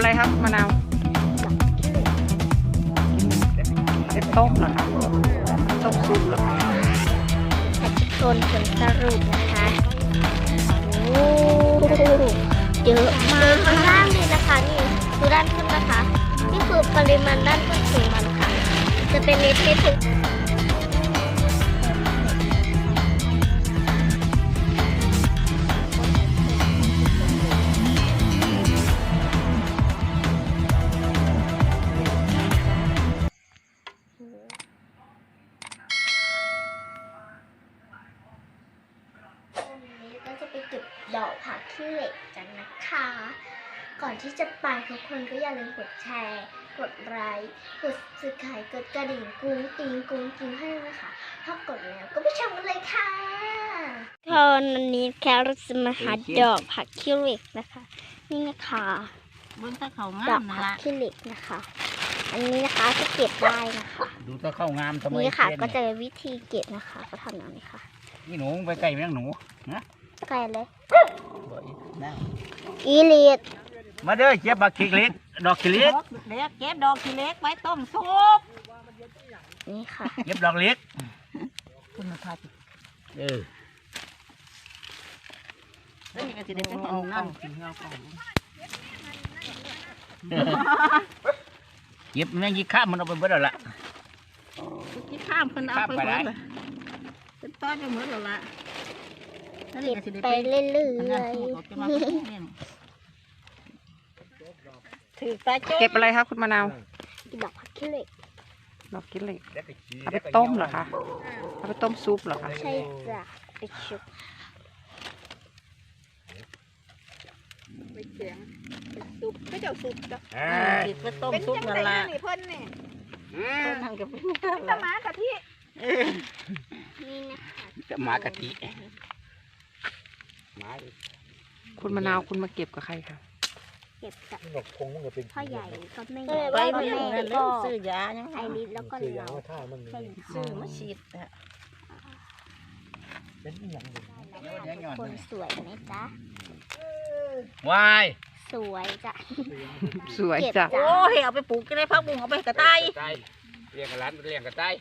อะไรครับมะนาวเก็บต้มเหรอคะต้มซุปเหรอคะชนผลสรุปนะคะโอ้เยอะมากข้างล่างเลยนะคะนี่ดูด้านขึ้นนะคะ นี่คือปริมาณด้านขึ้นของมันค่ะ จะเป็นเม็ดเม็ดถึง ดอกผักขี้เหล็กกันนะคะ ก่อนที่จะไปทุกคนก็อย่าลืมกดแชร์ กดไลค์กดสืบขายกดกระดิ่งกุ้งติงกุ้งกิงให้ด้วยนะคะ ถ้ากดแล้วก็ไปชมกันเลยค่ะตอนนี้แครอทจะมาหาดอกผักขี้เหล็กนะคะ นี่นะคะเบิ้งถ้าเขาดงาอมกนั่นผักละขี้เหล็กนะคะ อันนี้นะคะจะเก็บได้นะคะ ดูถ้าเข้างามทำไมนี่ค่ะเส้ก็จะวิธีเก็บนะคะ ก็ทำอย่างนี้ค่ะนี่หนูไปใกล้แม่งหนูนะ ใกล้เลยบ่อีนะอีลีดมาเด้อเจ็บบักขิกเล็กดอกขิกเล็กเล็กเก็บดอกทีเล็กไว้ต้มซุปนี่ค่ะเจ็บดอกเล็กคุณภาพเออแล้วนี่ก็สิได้เป็นอันนั่นสิเอาของเจ็บแม่งยี่ข้ามมันเอาไปเบิดแล้วล่ะที่ข้ามเพิ่นเอาไปข้ามไปเบิได้ดละเป็นต้อนไปหมดแล้วล่ะแล้วนี่ เก็บก็สิได้ไปเป็นเรื่อยอันนั้นพูดออกจะมาเป็นเล่นถือตาโจ๊เก็บอะไรครับคุณมะนาวๆดอกผักขี้เหล็กดอกกิ้เหล็กเอาไปต้มเหรอคะเอาไปต้มซุปเหรอคะใช่จ้ะไปชุบไปเสียงเป็นซุปก็เจ้าซุปจ้ะอ่าติดไปต้มซุปนั่นล่ะเพิ่นนี่เพิ่นทางกับเพิ่นจะมากะทินี่นะคะจะหมากะทิ หมาคุณมะนาวคุณมาเก็บกับใครคะเก็บกับดอกคงมันก็เป็นพ่อใหญ่ก็ไม่ไปก็ไม่แม่เงินก็ซื้อยายังไอริสแล้วก็เราใช่ซื้อมาฉีดอะเป็นอหย่างหนึ่งคนสวยไหมจ๊ะวายสวยจ้ะสวยเก็บจ้ะจ้ะโอ้ยเอาไปปลูกก็ได้พักบุ้งเอาไปกระต่ายกระต่ายเลี้ยงกับร้านเลี้ยงกระต่าย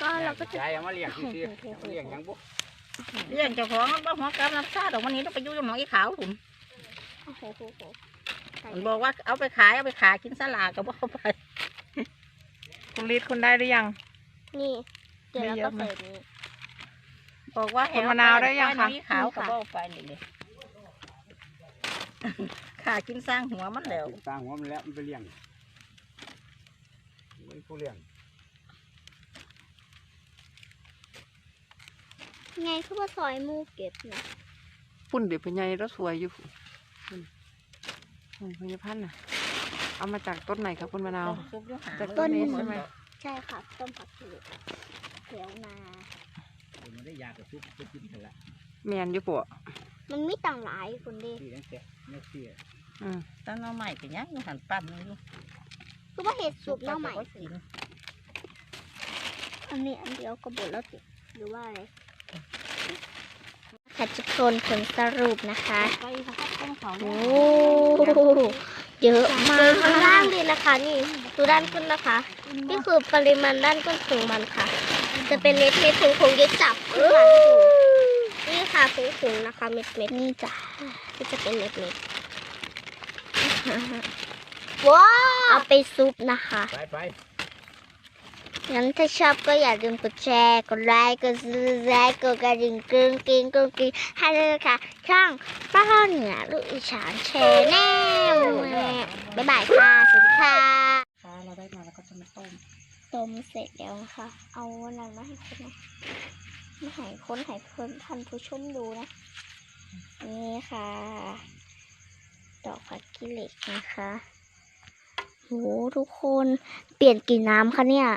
ก็เราก็จะใจเอามาเลี้ยงซื่อๆเลี้ยงหยังบุ เรื่องเจ้าของมันบ่หัวกำลับซาดอกวันนี้ต้องไปอยู่กับหมองอีขาวผมโอ้โหโหโหใส่มันบอกว่าเอาไปขายเอาไปขายกินสลากก็บ่เอาไปคุณลิศคุณได้หรือยัง นี่ เดี๋ยวเราก็ใส่นี้ บอกว่าคุณมะนาวได้ยังคะอีขาวก็บ่เอาไปนี่เลยขากินสร้างหัวมันแล้ว ตางหัวมันแล้วมันไปเลี้ยงมันผู้เลี้ยง ไงคือว่าซอยหมูเก็บนะปุ่นเดี๋ยวเป็นไงแล้วสวยอยู่ปุ่นปุ่นพญพันธุ์น่ะ เอามาจากต้นไหนครับคุณมะนาวซุปอยู่หาจากต้นนี้ใช่ไหมใช่ค่ะต้มผักชีเขียวนามันได้ยากระซุบจะกินกันละแมนอยู่ปะมันมีต่างหลายคนดิที่นั่นแกนี่เสียอืมตอนเอาใหม่ก็ยังอยู่หันปั้นนี่อยู่คือว่าเห็ดสุกหน้าใหม่ก็กินอันนี้อันเดียวก็บดแล้วสิหรือว่าอะไร ค่ะทุกคนผลสรุปนะคะไปพักต้องเขาโอ้เยอะมากข้างล่างเลยนะคะ นี่ดูด้านขึ้นนะคะนี่คือปริมาณด้านก้นของมันค่ะ จะเป็นเม็ดเม็ดผงผงๆเยอะจับขึ้นมาให้ดูนี่ค่ะผงผงๆนะคะเม็ดเม็ดนี่จ้ะที่จะเป็นเม็ดเม็ดว้าวเอาไปซุปนะคะไปไป งั้นถ้าชอบก็อย่าลืมกดแชร์ กดไลค์ กดซับสไครต์กดกระดิ่งกรึ๊งกริ๊งกรึ๊งกริ๊งให้ด้วยนะคะช่องป้าเหนือลูกอีสานแชร์แน่บ๊ายบายค่ะ สวัสดีค่ะ ค่ะเราได้มาแล้วก็จะมาต้ม ต้มเสร็จแล้วนะคะ เอานนั้นมาให้คนนะมาให้คนให้เพื่อนท่านผู้ชมดูนะ นี่ค่ะ ดอกผักกิเหล็กนะคะโหทุกคนเปลี่ยนกลิ่น้ำคะเนี่ย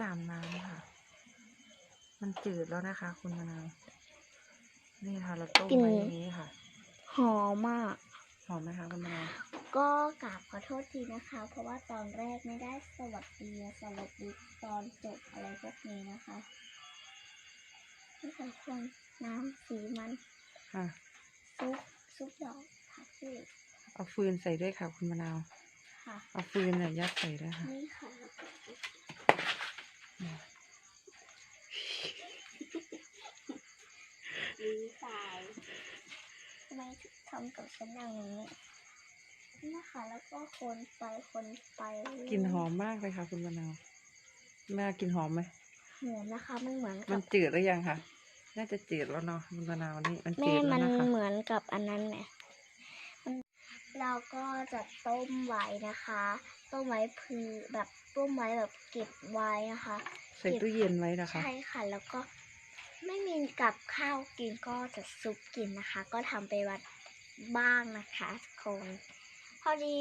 สามน้ำค่ะ มันจืดแล้วนะคะ คุณมะนาวนี่ค่ะเราต้มกลิ่นไว้อย่างนี้ค่ะ หอมมาก หอมไหมคะคุณมะนาวก็กราบขอโทษทีนะคะ เพราะว่าตอนแรกไม่ได้สวัสดีสวัสดีตอนจบอะไรพวกนี้นะคะนี่ค่ะทุกคนน้ำสีมันค่ะซุปซุปดอกผักชีเอาฟืนใส่ด้วยค่ะ คุณมะนาว ค่ะ เอาฟืนเนี่ยยัดใส่ด้วยค่ะนี่ค่ะ ดีสายทำไมถึงทำกับฉันอย่างนี้นี่นะคะแล้วก็คนไปคนไปเรื่อยๆกลิ่นหอมมากเลยค่ะ คุณมะนาวแม่กลินหอมไหมเหมือนนะคะไม่เหมือนมักันบจืดหรือยังคะน่าจะจืดแล้วเนาะคุณมะนาวนี่มันแม่จืดแล้มัวนนะคะเหมือนกับอันนั้นไหมมันเราก็จะต้มไว้นะคะ ต้มไว้คือแบบ ต้มไว้แบบเก็บไว้นะคะใส่ตู้เย็นไว้นะคะ ใช่ค่ะ แล้วก็ไม่มีกับข้าวกินก็จะซุปกินนะคะ ก็ทำไปวัดบ้างนะคะทุกคนพอดี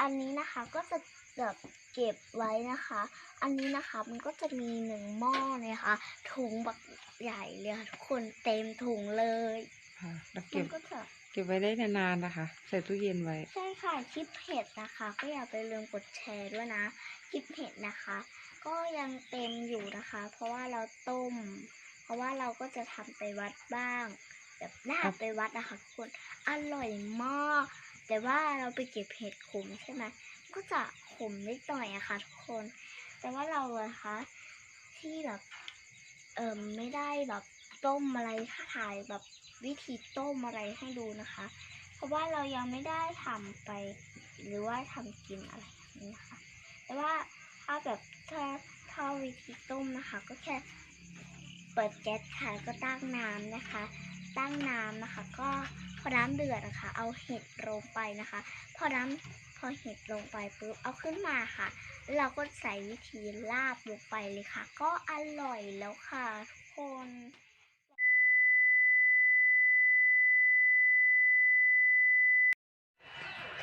อันนี้นะคะก็จะแบบเก็บไว้นะคะ อันนี้นะคะมันก็จะมีหนึ่งหม้อเลยค่ะ ถุงบักใหญ่เลยค่ะทุกคนเต็มถุงเลยค่ะแล้วมัเก็นบก็จะเก็บไว้ได้นานๆนะคะ ใส่ตู้เย็นไว้ ใช่ค่ะคลิปเผ็ดนะคะ ก็อย่าไปลืมกดแชร์ด้วยนะคลิปเผ็ดนะคะ ก็ยังเต็มอยู่นะคะ เพราะว่าเราต้ม เพราะว่าเราก็จะทำไปวัดบ้าง แบบหน้าไปวัดนะคะทุกคนอร่อยมาก แต่ว่าเราไปเก็บเห็ดขมใช่ไหมก็จะขมนิดหน่อยอะค่ะทุกคน แต่ว่าเราอะคะที่แบบเอิมไม่ได้แบบต้มอะไรถ้าถ่ายแบบ วิธีต้มอะไรให้ดูนะคะ เพราะว่าเรายังไม่ได้ทำไป หรือว่าทำกินอะไรนี้นะคะ แต่ว่าถ้าแบบถ้าถ้าวิธีต้มนะคะ ก็แค่เปิดแก๊สค่ะก็ตั้งน้ำนะคะ ตั้งน้ำนะคะ ก็พอน้ำเดือดนะคะ เอาเห็ดลงไปนะคะ พอน้ำพอเห็ดลงไปปุ๊บเอาขึ้นมาค่ะเราก็ใส่วิธีลาบลงไปเลยค่ะ ก็อร่อยแล้วค่ะทุกคน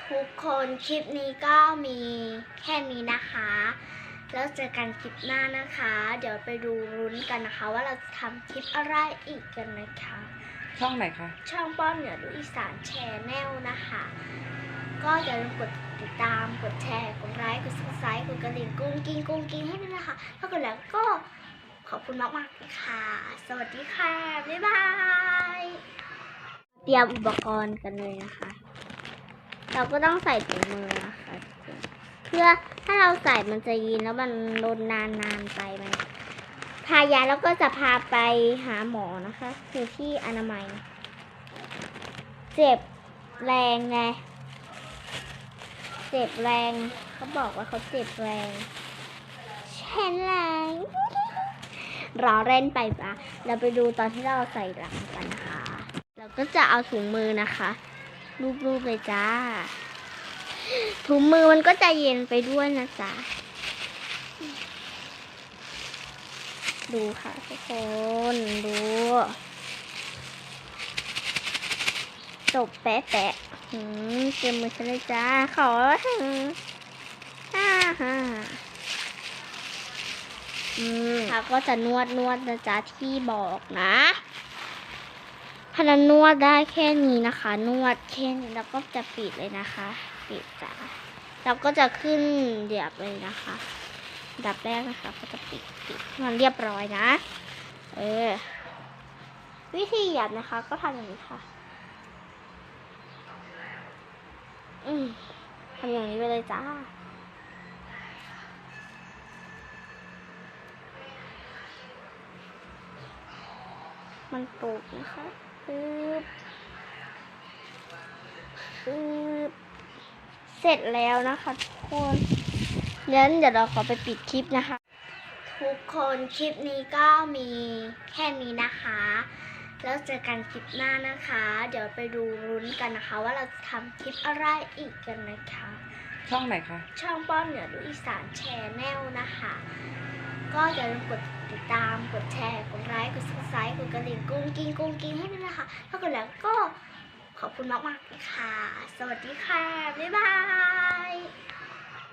ทุกคนคลิปนี้ก็มีแค่นี้นะคะ แล้วเจอกันคลิปหน้านะคะ เดี๋ยวไปดูรุ้นกันนะคะ ว่าเราจะทำคลิปอะไรอีกกันนะคะ ช่องไหนคะ ช่องป้อนเหนือลูกอีสานแชร์แนลนะคะ ก็อย่าลืมกดติดตามกดแชร์กดไลค์กดซับสไครต์กดกระดิ่งกุ้งกิ้งกุ้งกิ้งให้ด้วยนะคะ ถ้ากดแล้วก็ขอบคุณมากๆเลยค่ะ สวัสดีค่ะ บ๊ายบาย เตรียมอุปกรณ์กันเลยนะคะ เราก็ต้องใส่ถุงมือนะคะเพื่อถ้าเราใส่มันจะยินแล้วมันโดนนานๆไปมันทายาแล้วก็จะพาไปหาหมอนะคะคือที่อนามัย เจ็บแรงไงเจ็บแรงเขาบอกว่าเขาเจ็บแรงเช่นแรงรอเล่นไปปะเราไปดูตอนที่เราใส่หลังกันนะคะเราก็จะเอาถุงมือนะคะ รูปๆเลยจ้า ถุงมือมันก็จะเย็นไปด้วยนะจ๊ะ ดูค่ะทุกคนดู จบแปะแปะหืมเต็มมือฉันเลยจ้า ขอถึงฮ่าฮ่าอืมค่ะก็จะนวดนวดนะจ๊ะที่บอกนะ ถ้าเรานวดได้แค่นี้นะคะ นวดแค่นี้แล้วก็จะปิดเลยนะคะ ปิดจ้ะแล้วก็จะขึ้นเดียบเลยนะคะดับแรกนะคะ ก็จะปิดปิดมันเรียบร้อยนะ เออ วิธีหยับนะคะ ก็ทำอย่างนี้ค่ะ อืมทำอย่างนี้ไปเลยจ้ามันปลูกนะคะ ปึ๊บปึ๊บเสร็จแล้วนะคะทุกคนงั้นเดี๋ยวเราขอไปปิดคลิปนะคะ ทุกคนคลิปนี้ก็มีแค่นี้นะคะ แล้วเจอกันคลิปหน้านะคะ เดี๋ยวไปดูรุ้นกันนะคะ ว่าเราจะทำคลิปอะไรอีกกันนะคะ ช่องไหนคะ ช่องป้อนเหนือลูกอีสานแชร์แนลนะคะ ก็อย่าลืมกดติด ติดตาม กดแชร์ กดไลค์ กดซับสไครต์กดกระดิ่งกุ้งกิ้งกุ้งกิ้งให้ด้วยนะคะ ถ้ากดแล้วก็ขอบคุณมากๆเลยค่ะ สวัสดีค่ะ บ๊ายบาย